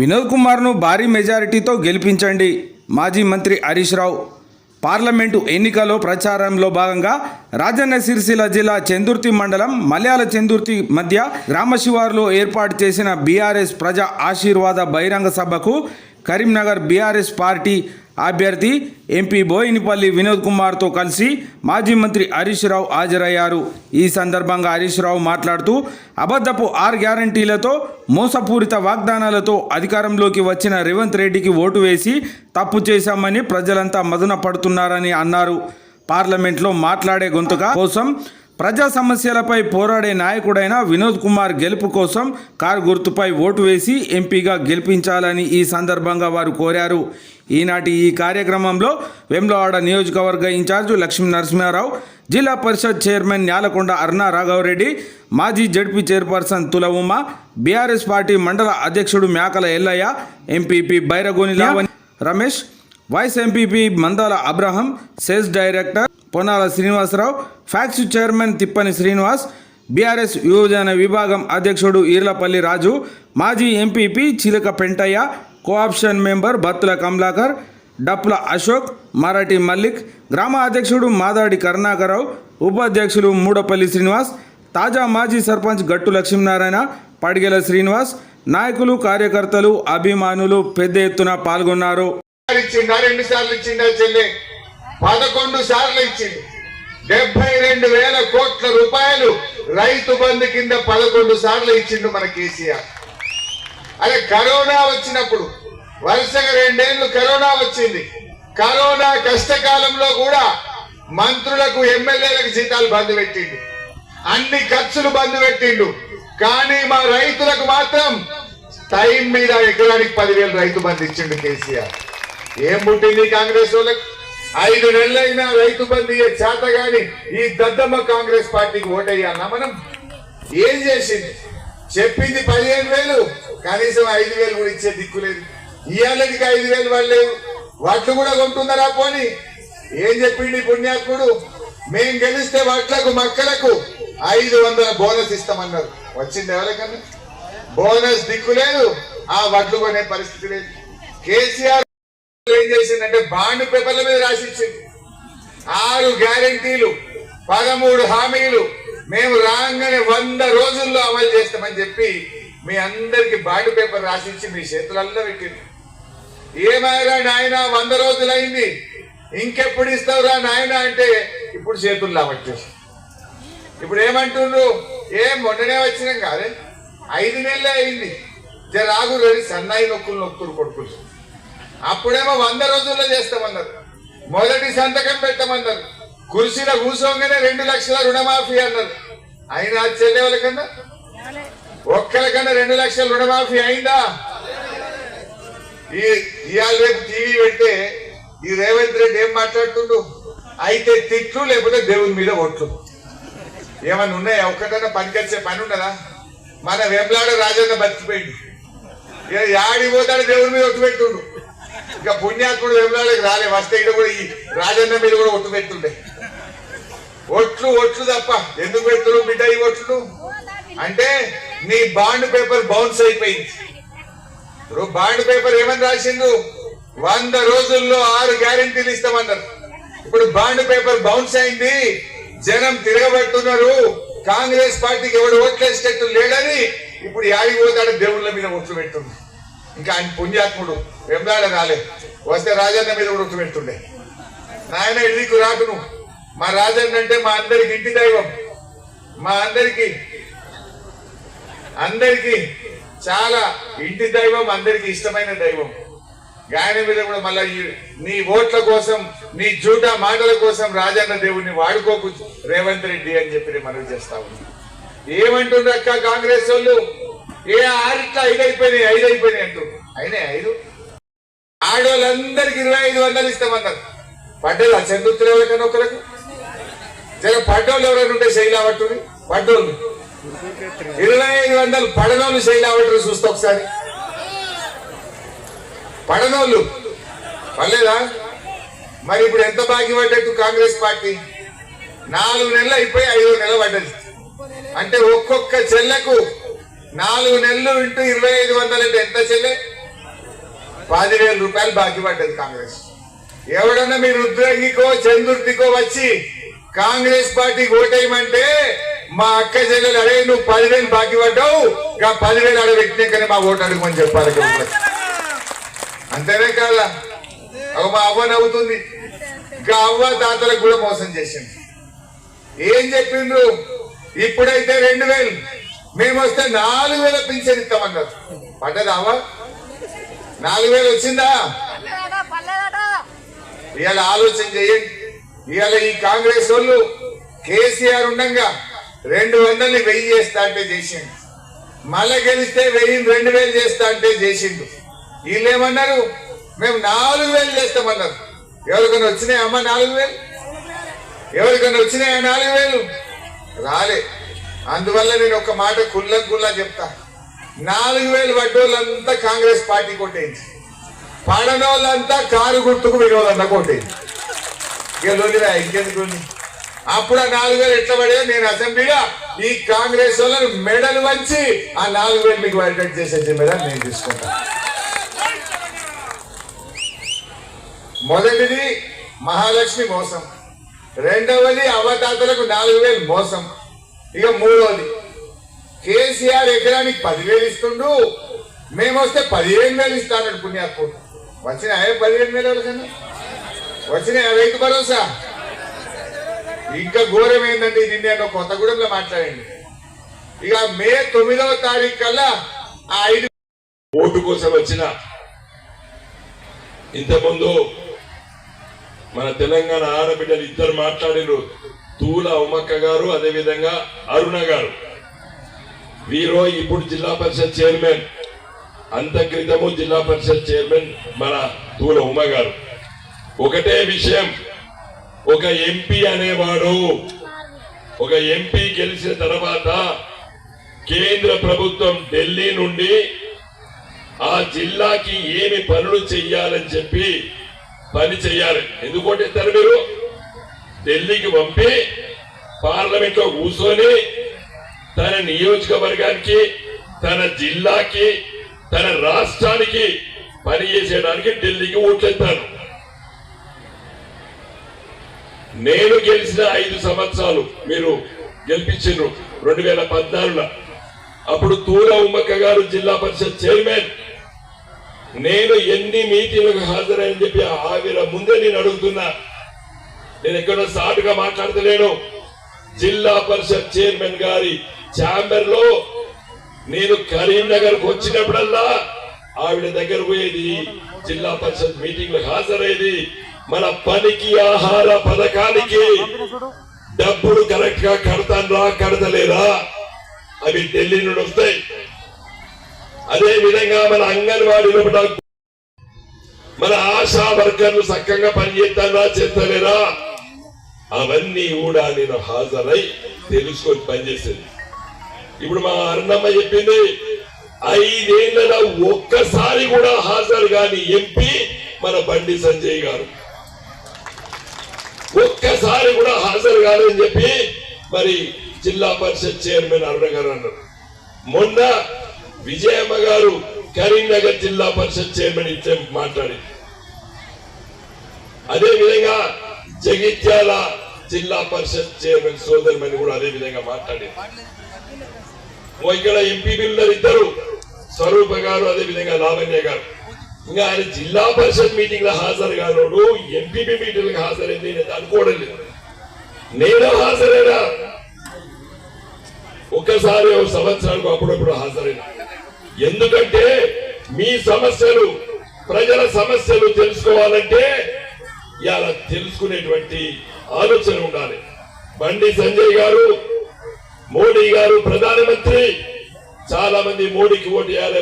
వినోద్ కుమార్ను భారీ మెజారిటీతో గెలిపించండి. మాజీ మంత్రి హరీష్ రావు. పార్లమెంటు ఎన్నికలో ప్రచారంలో భాగంగా రాజన్న సిరిసిల్ల జిల్లా చందుర్తి మండలం మలయాళ చందుర్తి మధ్య గ్రామ శివారులో ఏర్పాటు చేసిన బీఆర్ఎస్ ప్రజా ఆశీర్వాద బహిరంగ సభకు కరీంనగర్ బీఆర్ఎస్ పార్టీ అభ్యర్థి ఎంపీ బోయినపల్లి వినోద్ కుమార్తో కలిసి మాజీ మంత్రి హరీష్ రావు హాజరయ్యారు. ఈ సందర్భంగా హరీష్ రావు మాట్లాడుతూ అబద్ధపు ఆర్ గ్యారంటీలతో మోసపూరిత వాగ్దానాలతో అధికారంలోకి వచ్చిన రేవంత్ రెడ్డికి ఓటు వేసి తప్పు చేశామని ప్రజలంతా మదన పడుతున్నారని అన్నారు. పార్లమెంట్లో మాట్లాడే గొంతుక కోసం ప్రజా సమస్యలపై పోరాడే నాయకుడైన వినోద్ కుమార్ గెలుపు కోసం కారు గుర్తుపై ఓటు వేసి ఎంపీగా గెలిపించాలని ఈ సందర్భంగా వారు కోరారు. ఈనాటి ఈ కార్యక్రమంలో వెమ్లవాడ నియోజకవర్గ ఇన్ఛార్జు లక్ష్మీ నరసింహారావు జిల్లా పరిషత్ చైర్మన్ న్యాలకొండ అరుణా రాఘవరెడ్డి మాజీ జడ్పీ చైర్పర్సన్ తుల ఉమ బీఆర్ఎస్ పార్టీ మండల అధ్యక్షుడు Mekala Ellaiah MPP Bairagoni Lavani Ramesh vice MPP Mandala Abraham sales director Ponnala Srinivasa Rao PACS chairman Thippani Srinivas BRS యువజన విభాగం అధ్యక్షుడు ఈర్లపల్లి రాజు మాజీ MPP Chilaka Pentaiah co-option member Battula Kamalakar Dapla Ashok Marathi Mallik గ్రామ అధ్యక్షుడు మాదాడి కరుణాకరరావు ఉపాధ్యక్షులు మూడపల్లి శ్రీనివాస్ తాజా మాజీ సర్పంచ్ గట్టు లక్ష్మీనారాయణ పడిగెల శ్రీనివాస్ నాయకులు కార్యకర్తలు అభిమానులు పెద్ద ఎత్తున పాల్గొన్నారు. పదకొండు సార్లు ఇచ్చింది. డెబ్బై రెండు వేల కోట్ల రూపాయలు రైతు బంధు కింద పదకొండు సార్లు ఇచ్చిండు మన కేసీఆర్. అదే కరోనా వచ్చినప్పుడు వరుసగా రెండేళ్ళు కరోనా వచ్చింది. కరోనా కష్టకాలంలో కూడా మంత్రులకు ఎమ్మెల్యేలకు జీతాలు బంద్ పెట్టిండు. అన్ని ఖర్చులు బంద్ పెట్టిండు. కానీ మా రైతులకు మాత్రం టైం మీద ఎకరానికి పదివేలు రైతు బంధు ఇచ్చిండు కేసీఆర్. ఏం పుట్టింది కాంగ్రెస్ వాళ్ళకి? ఐదు నెలలైనా రైతు బంధు చేత గాని ఈ దద్దమ్మ కాంగ్రెస్ పార్టీకి ఓటేయాలన్నా మనం? ఏం చేసింది? చెప్పింది పదిహేను వేలు. కనీసం ఐదు వేలు కూడా ఇచ్చే దిక్కు లేదు. ఇయ్యాలకి ఐదు వేలు వాళ్ళు లేవు. వడ్లు కూడా కొంటుందరా పోని? ఏం చెప్పిండి ఈ పుణ్యాత్ముడు? మేం గెలిస్తే వడ్లకు మక్కలకు ఐదు వందల బోనస్ ఇస్తామన్నారు. వచ్చింది ఎవరికన్నా? బోనస్ దిక్కు లేదు. ఆ వడ్లు కొనే పరిస్థితి లేదు. కేసీఆర్ ఏం చేసిందంటే బాండ్ పేపర్ల మీద రాసిచ్చింది. ఆరు గ్యారంటీలు పదమూడు హామీలు. మేము రాగానే వంద రోజుల్లో అమలు చేస్తామని చెప్పి మీ అందరికి బాండ్ పేపర్ రాసిచ్చి మీ చేతులల్లో పెట్టింది. ఏమైనా నాయన వంద రోజులైంది. ఇంకెప్పుడు ఇస్తావురా నాయన అంటే ఇప్పుడు చేతుల్లో పట్టేసి ఇప్పుడు ఏమంటుండ్రు? ఏం మొన్ననే వచ్చినాం కాదే. ఐదు నెలలే అయింది. జరాగు సన్నాయి నొక్కులు నొక్కులు కొడుకులు. అప్పుడేమో వంద రోజుల్లో చేస్తామన్నారు. మొదటి సంతకం పెట్టమన్నారు. కుర్చీలో కూర్చోగానే రెండు లక్షల రుణమాఫీ అన్నారు. అయినా చెల్లెవాళ్ళ కన్నా? ఒక్కరికన్నా రెండు లక్షల రుణమాఫీ అయిందా? ఈ ఇవాళ రేపు టీవీ పెడితే ఈ రేవంత్ రెడ్డి ఏం మాట్లాడుతుండు? అయితే తిట్లు లేకపోతే దేవుని మీద ఒట్లు ఏమన్నా ఉన్నాయా? ఒక్కటన్నా పనికొచ్చే పని ఉండదా మన వెంబలాడ రాజన్న బతికిపోయింది యాడి పోతాడు దేవుని మీద ఒట్టు పెట్టుండు ఇక పుణ్యాత్ముడు వెంబలాడకి రాలే వస్తే ఇక్కడ కూడా ఈ రాజన్న మీద కూడా ఒట్టు పెట్టుండే ఒట్లు ఒట్లు తప్ప ఎందుకు పెడుతున్నారు బిడ్డ ఈ ఒట్లు? అంటే నీ బాండ్ పేపర్ బౌన్స్ అయిపోయింది. ఇప్పుడు బాండ్ పేపర్ ఏమని రాసిండు? వంద రోజుల్లో ఆరు గ్యారంటీలు ఇస్తామన్నారు. ఇప్పుడు బాండ్ పేపర్ బౌన్స్ అయింది జనం తిరగబడుతున్నారు కాంగ్రెస్ పార్టీకి ఎవడు ఓట్లేసేటట్టు లేడని ఇప్పుడు యాడికి పోతాడు దేవుళ్ళ మీద ఒట్లు పెట్టుంది ఇంకా ఆయన పుణ్యాత్ముడు. వెంబడాడ రాలే వస్తే రాజన్న మీద కూడా ఒట్లు పెడుతుండే. నాయన ఇదికు రాకును. మా రాజన్న అంటే మా అందరికి ఇంటి దైవం. మా అందరికి అందరికి చాలా ఇంటి దైవం అందరికి ఇష్టమైన దైవం. గాయన మీద కూడా మళ్ళీ ఈ- నీ ఓట్ల కోసం నీ జూటా మాటల కోసం రాజన్న దేవుడిని వాడుకోకు రేవంత్ రెడ్డి అని చెప్పి మనం చేస్తా ఉన్నాం. ఏమంటుండ్రు అక్క కాంగ్రెస్ వాళ్ళు? ఏ ఆరిట్లా ఐదు అయిపోయినాయి ఐదు అయిపోయినాయి అంటూ. అయినాయి ఐదు? ఆడవాళ్ళందరికి ఇరవై ఐదు వందలు ఇస్తామన్నారు పడ్డదా చంద్రుతులు ఎవరికైనా ఒకరికి జర పడ్డోళ్ళు ఎవరైనా ఉంటే శైలావట్టుని పడ్డోళ్ళు. ఇరవై ఐదు వందలు పడనోళ్ళు శైలావట్టుని చూస్తే ఒకసారి. పడనోళ్ళు. పర్లేదా? మరి ఇప్పుడు ఎంత బాకీ పడ్డట్టు కాంగ్రెస్ పార్టీ? నాలుగు నెలలు అయిపోయి ఐదు నెల పడ్డది. అంటే ఒక్కొక్క చెల్లకు నాలుగు నెలలు ఇంటూ ఇరవై ఐదు వందలు అంటే ఎంత చెల్లె? పదివేల రూపాయలు బాకీ పడ్డది కాంగ్రెస్. ఎవడన్నా మీరు రుద్రంగికో చంద్రుడికో వచ్చి కాంగ్రెస్ పార్టీకి ఓటేయమంటే మా అక్క చెల్లెలు అరే నువ్వు పదివేలు బాకీ పడ్డావు ఇంకా పదివేలు అక్కడ పెట్టినాకనే మా ఓటు అడుగుమని చెప్పాలి అంతేనే కాదా మా అవ్వ నవ్వుతుంది. ఇంకా అవ్వ తాతలకు కూడా మోసం చేసింది. ఏం చెప్పిండ్రు? ఇప్పుడైతే రెండు వేలు. మేము వస్తే నాలుగు వేల పింఛన్ ఇస్తామన్నారు. పడ్డదావా నాలుగు వేలు వచ్చిందా? ఇవాళ ఆలోచన చేయండి. ఇవాళ ఈ కాంగ్రెస్ వాళ్ళు కేసీఆర్ ఉండగా రెండు వందల్ని వెయ్యి చేస్తా అంటే చేసిండు. మళ్ళా గెలిస్తే వెయ్యి రెండు వేలు చేస్తా అంటే చేసిండు. వీళ్ళు ఏమన్నారు? మేము నాలుగు వేలు చేస్తామన్నారు. ఎవరికైనా వచ్చినాయా అమ్మ నాలుగు వేలు? ఎవరికైనా వచ్చినాయా నాలుగు వేలు? రాలే. అందువల్ల నేను ఒక మాట కుల్ల కుల్లా చెప్తా. నాలుగు వేలు పడ్డోళ్ళంతా కాంగ్రెస్ పార్టీ కొట్టేయింది పడనోళ్ళంతా కారు గుర్తుకు వినోదన్న కొట్టేది. ఇక ఇంకెందుకు అప్పుడు ఆ నాలుగు వేలు ఎట్లా పడే? నేను అసెంబ్లీగా ఈ కాంగ్రెస్ వాళ్ళని మెడలు వంచి ఆ నాలుగు వేలు మీకు వైటెడ్ చేసే జిమ్మేదారు నేను తీసుకుంటా. మొదటిది మహాలక్ష్మి మోసం. రెండవది అవతాతలకు నాలుగు వేలు మోసం. ఇక మూడవది కేసీఆర్ ఎకరానికి పదివేలు ఇస్తుండు. మేము వస్తే పదిహేను వేలు ఇస్తానడు పుణ్యాత్మ ఆయన పదిహేను వేలు ఎవరికన్నా వచ్చిన రైతు భరోసా? ఇంకా ఘోరం ఏంటంటే ఇది నేను కొత్తగూడెంలో మాట్లాడండి. ఇక మే తొమ్మిదవ తారీఖు కల్లా ఆ ఐదు ఓటు కోసం వచ్చిన ఇంతకుముందు మన తెలంగాణ ఆడబిడ్డలు ఇద్దరు మాట్లాడిరు తూల ఉమక్క గారు అదేవిధంగా అరుణ గారు. వీరు ఇప్పుడు జిల్లా పరిషత్ చైర్మన్. అంత క్రితము జిల్లా పరిషత్ చైర్మన్ మన తూల ఉమ గారు. ఒకటే విషయం ఒక ఎంపీ అనేవాడు ఒక ఎంపీ గెలిచిన తర్వాత కేంద్ర ప్రభుత్వం ఢిల్లీ నుండి ఆ జిల్లాకి ఏమి పనులు చెయ్యాలని చెప్పి పని చెయ్యాలి. ఎందుకంటే ఇస్తారు మీరు ఢిల్లీకి పంపి పార్లమెంట్లో కూర్చొని తన నియోజకవర్గానికి తన జిల్లాకి తన రాష్ట్రానికి పని చేసేయడానికి ఢిల్లీకి ఓట్లెత్తాను నేను గెలిచిన ఐదు సంవత్సరాలు మీరు గెలిపించారు రెండు వేల పద్నాలుగులో. అప్పుడు తూర ఉమ్మక్క గారు జిల్లా పరిషత్ చైర్మన్. నేను ఎన్ని మీటింగ్లకు హాజరని చెప్పి ఆవిర ముందే నేను అడుగుతున్నా. నేను ఎక్కడో సాటుగా మాట్లాడతలేను. జిల్లా పరిషత్ చైర్మన్ గారి ఛాంబర్లో నేను కరీంనగర్కు వచ్చినప్పుడల్లా ఆవిడ దగ్గర పోయేది జిల్లా పరిషత్ మీటింగ్లో హాజరయ్యేది. మన పనికి ఆహార పథకానికి డబ్బులు కరెక్ట్గా కడతాన్రా కడతలేరా? అవి ఢిల్లీ నుండి వస్తాయి. అదే విధంగా మన అంగన్వాడీలో మన ఆశా వర్కర్లు చక్కగా పనిచేస్తారా చేస్తలేరా? అవన్నీ కూడా నేను హాజరై తెలుసుకొని పనిచేసేది ఇప్పుడు మా అరుణమ్మ చెప్పింది ఐదేళ్ళలో ఒక్కసారి కూడా హాజరు కాని ఎంపీ మన బండి సంజయ్ గారు. ఒక్కసారి కూడా హాజరు కాదని చెప్పి మరి జిల్లా పరిషత్ చైర్మన్ అరుణ గారు అన్నారు. మొన్న విజయమ్మ గారు కరీంనగర్ జిల్లా పరిషత్ చైర్మన్ ఇచ్చే మాట్లాడి అదే విధంగా జగిత్యాల జిల్లా పరిషత్ చైర్మన్ సోదరుమని కూడా అదే విధంగా మాట్లాడి ఇక్కడ ఎంపీ బిల్డర్ ఇద్దరు. స్వరూప గారు అదే విధంగా లావణ్య గారు. ఇంకా ఆయన జిల్లా పరిషత్ మీటింగ్లో హాజరు కానోడు ఎంపీపీ మీటింగ్ హాజరైంది. నేను అనుకోవడం లేదు. నేను హాజరైనా? ఒక్కసారి ఒక సంవత్సరానికి అప్పుడప్పుడు హాజరైన. ఎందుకంటే మీ సమస్యలు ప్రజల సమస్యలు తెలుసుకోవాలంటే ఇలా తెలుసుకునేటువంటి ఆలోచన ఉండాలి. బండి సంజయ్ గారు మోడీ గారు ప్రధానమంత్రి చాలా మంది మోడీకి ఓటు వేయాలి